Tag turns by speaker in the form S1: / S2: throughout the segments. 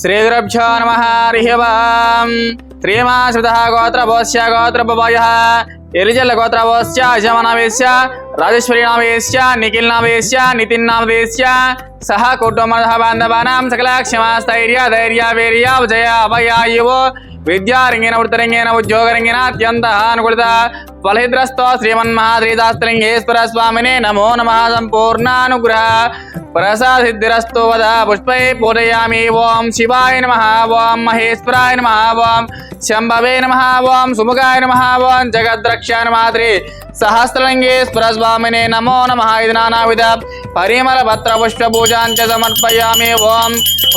S1: శ్రీగురభ్యో నమ హరి గోత్ర శ్రీమాశ్రిత గోత్ర గోత్రభయ ఎరిజల్ల గోత్ర గోత్రభోస్య యజమనామేస్య రాజేశ్వరి నామేస్య నిఖిల్ నామేస్య నితిన్ నామదేస్య సహ కుటుంబ బాంధవానాం సకల క్షమాస్థైర్య ధైర్య వీర్య విజయ అభయాయువు విద్యారంగిన వృత్తరంగిన ఉద్యోగరంగిన అత్యంత అనుకూలిత ఫలహిద్రస్తో శ్రీమన్మహాద్రీదాస్త్రంగేశ్వర స్వామిని నమో నమ సంపూర్ణానుగ్రహ ప్రసాదిద్ధిరస్తు వద పుష్పై పూజయామి. ఓం శివాయ నమ ఓం మహేశ్వరాయ నమ ఓం శంభవే నమ ఓం సుముఖాయ నమ ఓం జగద్రక్ష నమాద్రి సహస్రలింగేశ్వర స్వామిని నమో నమ. ఇది నానావిధ పరిమళ परिमल हरिमलभत्रपुष्पपूजाञ्च समर्पयामि ॐ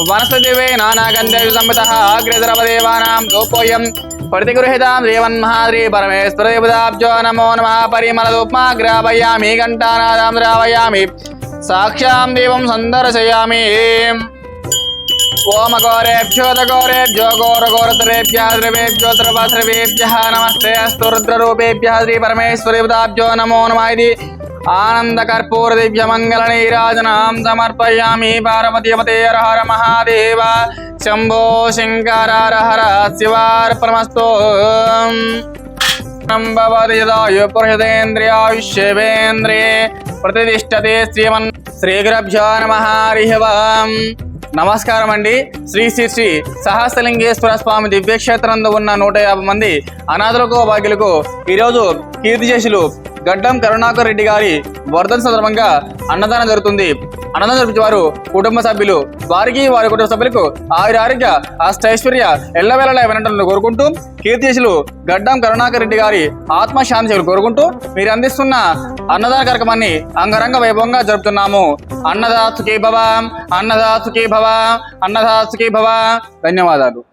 S1: वनस्पतिवे नानागन्धयुसम्मितः अग्रेदरवदेवानां गोपोयम् प्रतिगृहीतां देवन्महाद्रि परमेश्वरदेवताब्जो नमो नमः। परिमलदुप्मा ग्रावयामि घण्टानादां द्रावयामि, साक्षां देवं सन्दर्शयामि। ओम गौरेभ्यो दगौरेभ्यो गौरगौरतरेभ्यः द्रवेभ्यो द्रवद्रवेभ्यः नमस्ते अस्तु रुद्ररूपेभ्यः, श्रीपरमेश्वरीपदाभ्यो नमो नमः इति ఆనందకర్పూర దివ్యమంగళ నీరాజనాం సమర్పయామి పార్వతీపతే హర మహాదేవ శంభో శంకర హర శివార్పణమస్తు ేంద్రియాయుష్యేంద్రే ప్రతిష్టతే శ్రీమన్ శ్రీగురభ్యో నమ హరిహవం నమస్కారం అండి. శ్రీ శ్రీ శ్రీ సహస్రలింగేశ్వర స్వామి దివ్యక్షేత్రంలో ఉన్న నూట యాభై మంది అనాథులకు భాగ్యులకు ఈరోజు కీర్తిశేషులు గడ్డం కరుణాకర్ రెడ్డి గారి వర్ధన సందర్భంగా అన్నదానం జరుగుతుంది. అన్నదానం జరిపించే వారు కుటుంబ సభ్యులు. వారికి వారి కుటుంబ సభ్యులకు ఆయురారోగ్య అష్టైశ్వర్య ఎల్లవేళలా వినటం కోరుకుంటూ కీర్తిశులు గడ్డం కరుణాకర్ రెడ్డి గారి ఆత్మశాంతి కోరుకుంటూ మీరు అందిస్తున్న అన్నదాన కార్యక్రమాన్ని అంగరంగ వైభవంగా జరుపుతున్నాము. అన్నదాసుకి భవ అన్నదాసుకి భవ అన్నదాసుకి భవ. ధన్యవాదాలు.